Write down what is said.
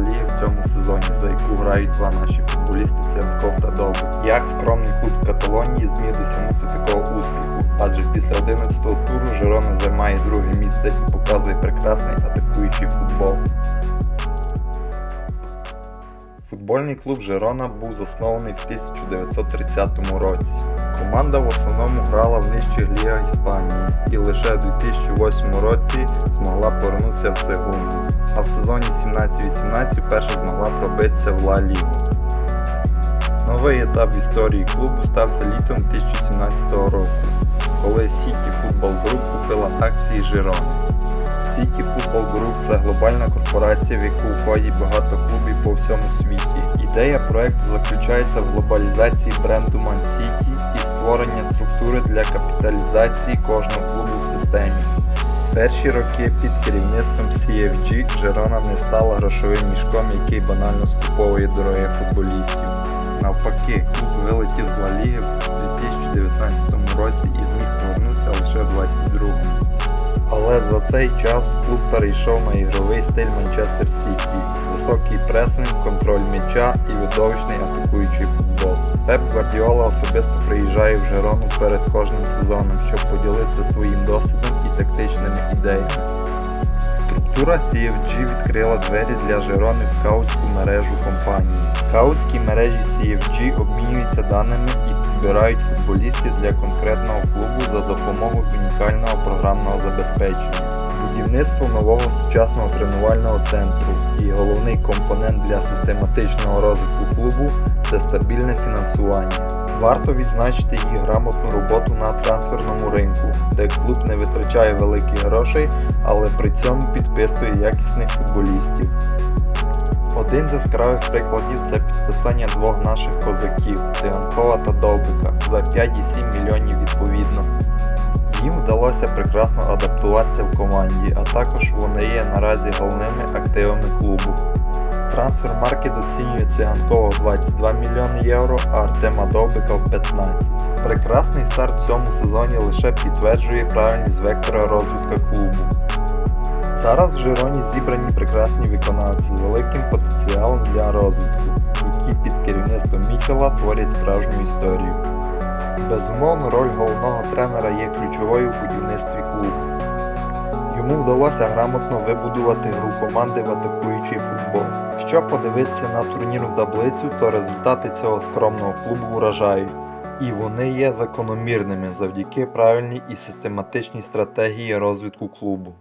Ліги в цьому сезоні, за яку грають два наші футболісти Цянков та Довбик. Як скромний клуб з Каталонії зміг досягнути такого успіху, адже після 11-го туру Жерона займає друге місце і показує прекрасний атакуючий футбол. Футбольний клуб Жирона був заснований в 1930 році. Команда в основному грала в нижчих лігах Іспанії і лише в 2008 році змогла повернутися в Сегунду, а в сезоні 17-18 вперше змогла пробитися в Ла Лігу. Новий етап в історії клубу стався літом 2017 року, коли City Football Group купила акції Жирони. City Football Group – це глобальна корпорація, в яку входять багато клубів по всьому світі. Ідея проекту заключається в глобалізації бренду Man City і створення структури для капіталізації кожного клубу в системі. Перші роки під керівництвом CFG Жерона не стала грошовим мішком, який банально скуповує дороги футболістів. Навпаки, клуб вилетів з Ла Ліги в 2019 році і зміг цей час клуб перейшов на ігровий стиль Манчестер Сіті, високий пресинг, контроль м'яча і видовищний атакуючий футбол. Пеп Гвардіола особисто приїжджає в Жерону перед кожним сезоном, щоб поділитися своїм досвідом і тактичними ідеями. Структура CFG відкрила двері для Жерони в скаутську мережу компанії. Скаутські мережі CFG обмінюються даними і підбирають футболістів для конкретного клубу за допомогою унікального програмного забезпечення. Будівництво нового сучасного тренувального центру і головний компонент для систематичного розвитку клубу це стабільне фінансування. Варто відзначити її грамотну роботу на трансферному ринку, де клуб не витрачає великих грошей, але при цьому підписує якісних футболістів. Один з яскравих прикладів це підписання двох наших козаків Циганкова та Довбика за 5,7 мільйонів відповідно. Їм вдалося прекрасно адаптуватися в команді, а також вони є наразі головними активами клубу. Трансфермаркет оцінює Циганкова в 22 мільйони євро, а Артема Довбика в 15. Прекрасний старт в цьому сезоні лише підтверджує правильність вектора розвитку клубу. Зараз в Жироні зібрані прекрасні виконавці з великим потенціалом для розвитку, які під керівництвом Мічела творять справжню історію. Безумовно, роль головного тренера є ключовою в будівництві клубу. Йому вдалося грамотно вибудувати гру команди в атакуючий футбол. Якщо подивитися на турнірну таблицю, то результати цього скромного клубу вражають. І вони є закономірними завдяки правильній і систематичній стратегії розвитку клубу.